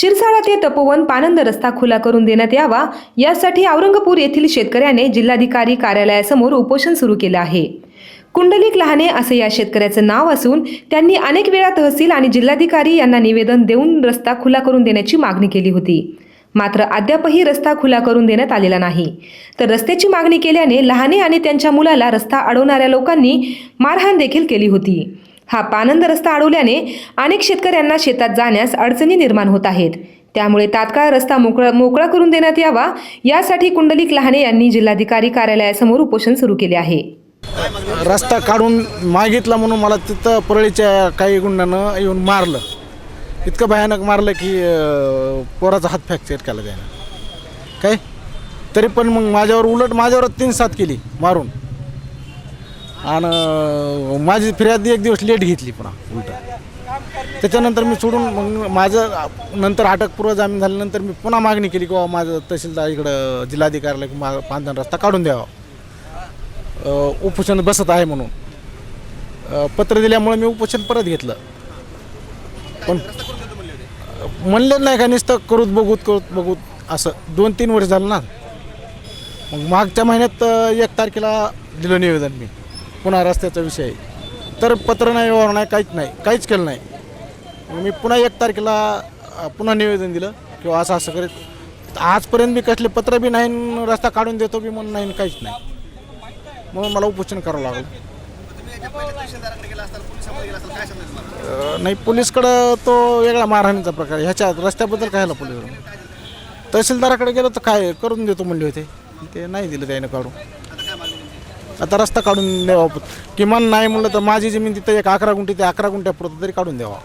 शिरसाळा ते तपोवन पानंद रस्ता खुला करून देण्यात यावा. यासाठी औरंगपूर येथील शेतकऱ्याने जिल्हाधिकारी कार्यालयासमोर उपोषण सुरू केलं आहे. कुंडलिक लहाने असे या शेतकऱ्याचं नाव असून त्यांनी अनेक वेळा तहसील आणि जिल्हाधिकारी यांना निवेदन देऊन रस्ता खुला करून देण्याची मागणी केली होती. मात्र अद्यापही रस्ता खुला करून देण्यात आलेला नाही. तर रस्त्याची मागणी केल्याने लहाने आणि त्यांच्या मुलाला रस्ता अडवणाऱ्या लोकांनी मारहाण देखील केली होती. हा पानंद रस्ता अडवल्याने अनेक शेतकऱ्यांना शेतात जाण्यास अडचणी निर्माण होत आहेत. त्यामुळे तात्काळ रस्ता मोकळा मोकळा करून देण्यात यावा यासाठी कुंडलिक लहाने यांनी जिल्हाधिकारी कार्यालयासमोर उपोषण सुरू केले आहे. रस्ता काढून मागितला म्हणून मला तिथं परळीच्या काही गुंडानं येऊन मारलं. इतकं भयानक मारलं की पोराचा हात फ्रॅक्चर केला त्यानं. काय? तरी पण मग माझ्यावर उलट माझ्यावर तीन सात केली मारून. आणि माझी फिर्याद एक दिवस लेट घेतली पुन्हा उलट. त्याच्यानंतर मी सोडून मग माझं नंतर अटकपूर्व जामीन झाल्यानंतर मी पुन्हा मागणी केली की बाबा माझं तहसीलदार इकडं जिल्हाधिकाऱ्याला की मा पांधन रस्ता काढून द्यावा. उपोषण बसत आहे म्हणून. पत्र दिल्यामुळे मी उपोषण परत घेतलं. पण म्हणलं नाही का नुसतं करूत बघूत करूत बघूत असं. दोन तीन वर्ष झालं ना. मग मागच्या महिन्यात एक तारखेला दिलं निवेदन मी. पुन्हा रस्त्याचा विषय. आहे तर पत्र नाही व्यवहार नाही काहीच नाही काहीच केलं नाही. मग मी पुन्हा एक तारखेला पुन्हा निवेदन दिलं किंवा असं असं करीत. आजपर्यंत मी कसले पत्र बी नाही रस्ता काढून देतो बी म्हणून नाही काहीच नाही. म्हणून मला उपोषण करावं लागलं. नाही पोलीसकडं तो वेगळा मारहाणीचा प्रकार ह्याच्या रस्त्याबद्दल कायला पोलीस तहसीलदाराकडे गेलो तर काय करून देतो म्हणले होते. ते नाही दिलं त्याने काढून. आता रस्ता काढून द्यावा किमान नाही म्हणलं तर माझी जमीन तिथं एक अकरा गुंठी ते अकरा गुंठ्यापुरतं तरी काढून द्यावा.